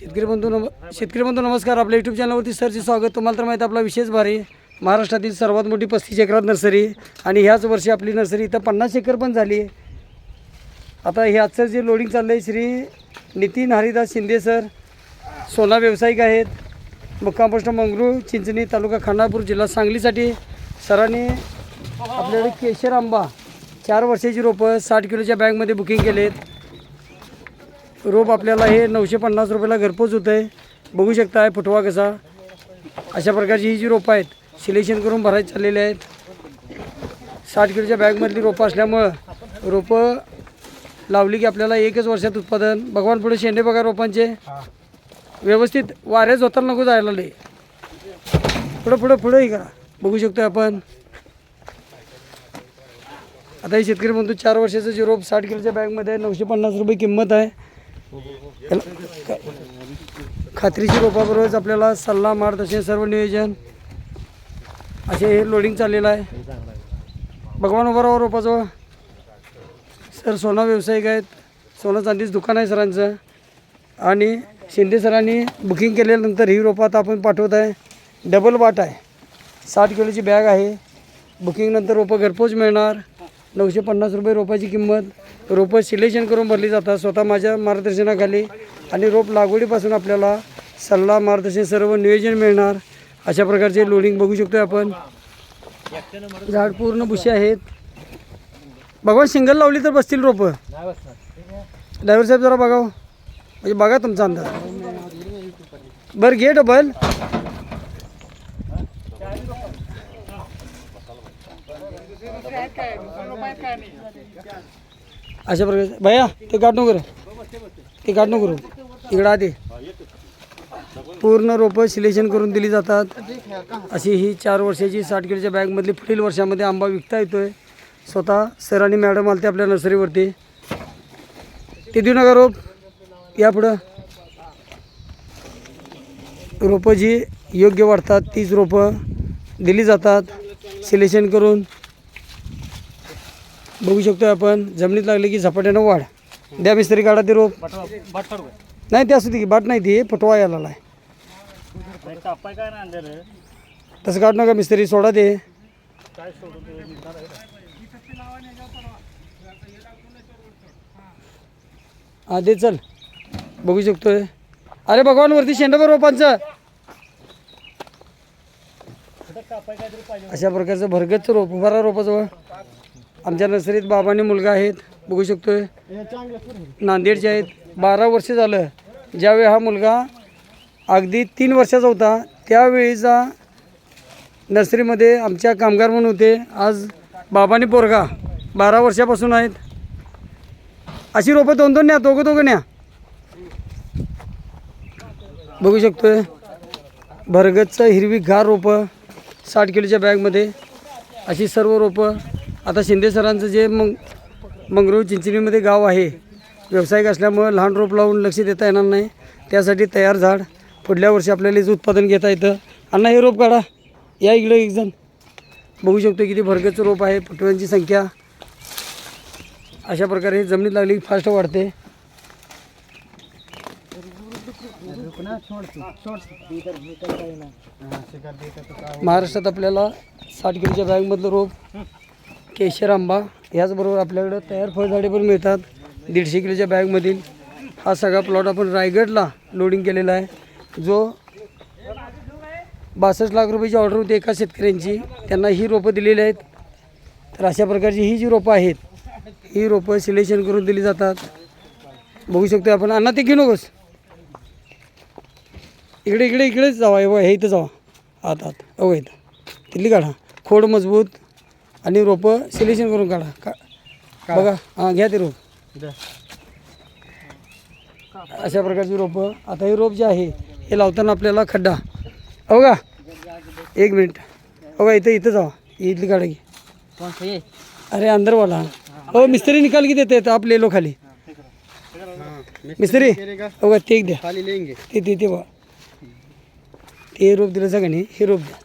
शेतकरी बंधू नम शेतकरी बंधू नमस्कार. आपल्या यूट्यूब चॅनलवरती सरचे स्वागत. तुम्हाला तर माहिती आपला विशेष भारी. महाराष्ट्रातील सर्वात मोठी पस्तीस एकरात नर्सरी आणि ह्याच वर्षी आपली नर्सरी इथं पन्नास एकर पण झाली. आहे आता हे आजचं जे लोडिंग चाललं आहे श्री नितीन हरिदास शिंदे सर सोना व्यावसायिक आहेत. मुक्काम पोस्ट मंगरूळ चिंचणी तालुका खानापूर जिल्हा सांगलीसाठी. सरांनी आपल्याकडे केशर आंबा चार वर्षाची रोपं साठ किलोच्या बॅगमध्ये बुकिंग केलेत. रोप आपल्याला हे नऊशे पन्नास रुपयाला घरपोच होतं आहे बघू शकता आहे फुटवा कसा. अशा प्रकारची ही जी रोपं आहेत सिलेक्शन करून भरायचं चाललेले आहेत. साठ किलोच्या बॅगमधली रोपं असल्यामुळं रोपं लावली की आपल्याला एकच वर्षात उत्पादन. भगवान पुढे शेंडे बघा रोपांचे. व्यवस्थित वाऱ्याच होताना नको जायला लय. पुढं पुढं पुढंही करा. बघू शकतो आपण. आता हे शेतकरी म्हणतो चार वर्षाचं जे रोप साठ किलोच्या बॅगमध्ये आहे नऊशे पन्नास रुपये किंमत आहे. खात्रीची ख- रोपाबरोबरच आपल्याला सल्ला मार्गदर्शन सर्व नियोजन असे हे लोडिंग चाललेलं आहे. भगवान उभारावर रोपाजवळ. सर सोना व्यावसायिक आहेत. सोना चांदीचं दुकान आहे सरांचं. आणि शिंदे सरांनी बुकिंग केल्यानंतर ही रोपं आता आपण पाठवत आहे. डबल बाट आहे. साठ किलोची बॅग आहे. बुकिंगनंतर रोपं घरपोच मिळणार. नऊशे पन्नास रुपये रोपाची किंमत. रोपं सिलेक्शन करून भरली जातात. स्वतः माझ्या मार्गदर्शनाखाली आणि रोप लागवडीपासून आपल्याला सल्ला मार्गदर्शन सर्व नियोजन मिळणार. अशा प्रकारचे लोडिंग बघू शकतो आपण. झाड पूर्ण बुशी आहेत. भगवान सिंगल लावली तर बसतील रोपं? ड्रायव्हर साहेब जरा बघाव. म्हणजे बघा तुमचा अंदाज. बरं घे डबल अशा प्रकारे. भैया ते काढ नको ते काढ नको इकडं आधी पूर्ण रोपं सिलेक्शन करून दिली जातात. अशी ही चार वर्षाची साठ किलोच्या बॅगमधली पुढील वर्षामध्ये आंबा विकता येतोय. स्वतः सर आणि मॅडम आलते आपल्या नर्सरीवरती. ते देऊ नका रोप. या पुढं. रोपं जी योग्य वाढतात तीच रोपं दिली जातात. सिलेक्शन करून बघू शकतो आपण. जमिनीत लागले की झपाट्यानं वाढ. द्या मिस्त्री काढा ते रोप. नाही ते असू दे की बाट नाही ती पटवा यायला आहे. तसं काढू नका मिस्त्री सोडा ते. हा दे चल. बघू शकतोय. अरे भगवान वरती शेंडा रोपांचं. अशा प्रकारचं भरगतचं रोप उभारा रोपाजवळ. आमच्या नर्सरीत बाबाने मुलगा आहेत बघू शकतोय. नांदेडचे आहेत. बारा वर्ष झालं. ज्यावेळी हा मुलगा अगदी तीन वर्षाचा होता त्यावेळीचा नर्सरीमध्ये आमच्या कामगार म्हणून होते. आज बाबाने पोरगा. बारा वर्षापासून आहेत. अशी रोपं दोन दोन न्या दोघं दोघं न्या. बघू शकतोय. भरगतचं हिरवी गार रोपं साठ किलोच्या बॅगमध्ये अशी सर्व रोपं आता शिंदे सरांचं जे मग मंगरूळ चिंचणीमध्ये गाव आहे व्यावसायिक असल्यामुळं लहान रोप लावून लक्ष देता येणार नाही. त्यासाठी तयार झाड पुढल्या वर्षी आपल्याला याचं उत्पादन घेता येतं. अण्णा हे रोप काढा. या इकडं एक जण. बघू शकतो किती भरगतचं रोप आहे पटव्यांची संख्या. अशा प्रकारे जमिनीत लागली की फास्ट वाढते. महाराष्ट्रात आपल्याला साठ किलोच्या बॅगमधलं रोप केशर आंबा याचबरोबर आपल्याकडं तयार फळझाडे पण मिळतात. दीडशे किलोच्या बॅगमधील हा सगळा प्लॉट आपण रायगडला लोडिंग केलेला आहे. जो बासष्ट लाख रुपयाची ऑर्डर होती एका शेतकऱ्यांची. त्यांना ही रोपं दिलेली आहेत. तर अशा प्रकारची ही जी रोपं आहेत ही रोपं सिलेक्शन करून दिली जातात. बघू शकतो आपण. अन्ना ते घेऊ नकोस इकडे इकडे इकडेच जावा. हे हे इथं जावा. आत आत. अहो इथं. तिथली काढा. खोड मजबूत. आणि रोपं सिलेक्शन करून काढा. का बघा हां घ्या ते रोप. अशा प्रकारची रोपं. आता हे रोप जे आहे हे लावताना आपल्याला खड्डा. हो का एक मिनिट. हो का इथं इथं जावा. इथली काढा की अरे अंदर वाला हो मिस्त्री निकाल की देते आप ले लो खाली मिस्त्री हो का? ते एक द्या. ते ते ते बघा. ते रोप दिलं नाही हे रोप द्या.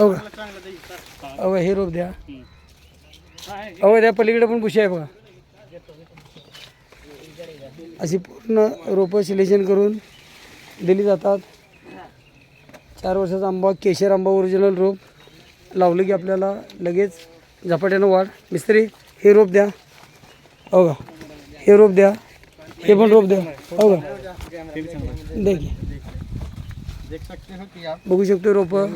हो का हो हे रोप द्या. अहो द्या पलीकडे पण बुशी आहे बघा. अशी पूर्ण रोपं सिलेक्शन करून दिली जातात. चार वर्षाचा आंबा केशर आंबा ओरिजिनल रोप. लावलं की आपल्याला लगेच झपाट्यानं वाढ. मिस्त्री हे रोप द्या. हो का हे रोप द्या. हे पण रोप द्या. हो का द्या देख सकते हो कि. आप बघू शकतो रोपं.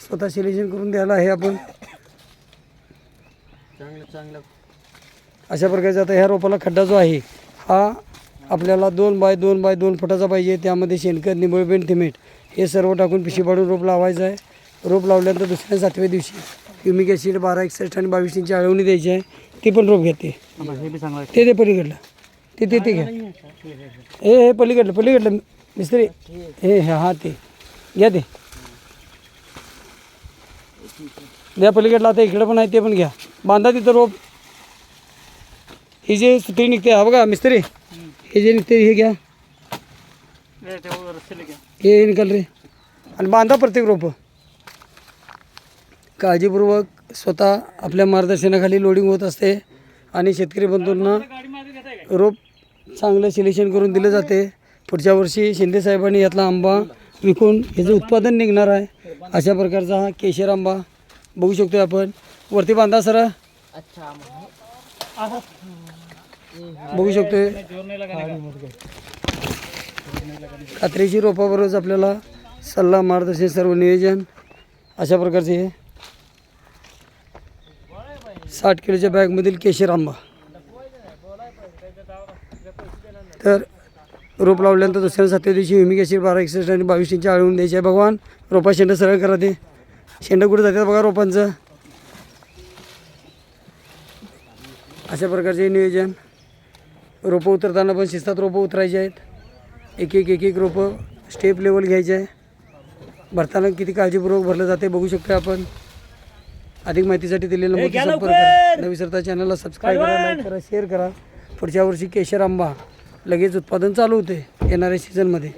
स्वतः सिलेक्शन करून द्यायला आहे आपण. चांगलं चांगलं. अशा प्रकारचा आता ह्या रोपाला खड्डा जो आहे हा आपल्याला दोन बाय दोन बाय दोन फुटाचा पाहिजे. त्यामध्ये शेणखत निंबळपेंट थिमेट हे सर्व टाकून पिशी पाडून रोप लावायचं आहे. रोप लावल्यानंतर दुसऱ्या सातव्या दिवशी युमिक ॲसिड बारा एकसष्ट आणि बावीस इंची आळवणी द्यायची आहे. ती पण रोप घेते. हे ते ते पलीकडलं. ते ते ते घ्या. हे हे पलीकडलं पलीकडलं मिस्त्री. हे हे हा ते. घ्या ते. द्या पलीकडला आता इकडं पण आहे ते पण घ्या. बांधा तिथं रोप. हे जे सुत्री निघते हा बघा मिस्त्री. हे जे निघते हे घ्या. हे निकाल रे. आणि बांधा प्रत्येक रोपं. काळजीपूर्वक स्वतः आपल्या मार्गदर्शनाखाली लोडिंग होत असते आणि शेतकरी बंधूंना रोप चांगलं सिलेक्शन करून दिलं जाते. पुढच्या वर्षी शिंदेसाहेबांनी यातला आंबा विकून ह्याचं उत्पादन निघणार आहे अशा प्रकारचा हा केशर आंबा बघू शकतो आपण. वरती बांधा सर बघू शकतोय. कात्रीची रोपाबरोबरच आपल्याला सल्ला मार्गदर्शन सर्व नियोजन अशा प्रकारचे हे. साठ किलोच्या बॅगमधील केशर आंबा. तर रोप लावल्यानंतर दुसऱ्या सातव्या दिवशी हुमिक ॲसिड बारा एकसष्ट आणि बावीस इंची आळवून द्यायची आहे. भगवान रोपा शेंड सरळ करा ते. शेंड कुठे जातात बघा रोपांचं. अशा प्रकारचे नियोजन. रोपं उतरताना पण शिस्तात रोपं उतरायचे आहेत. एक एक एक एक रोपं स्टेप लेवल घ्यायचे आहे. भरताना किती काळजीपूर्वक भरलं जाते बघू शकतो आपण. अधिक माहितीसाठी दिलेला मोठी संपर्क न विसरता चॅनलला सबस्क्राईब करा लाईक करा शेअर करा. पुढच्या वर्षी केशर आंबा. लगेच उत्पादन चालू होते येणाऱ्या सीझनमध्ये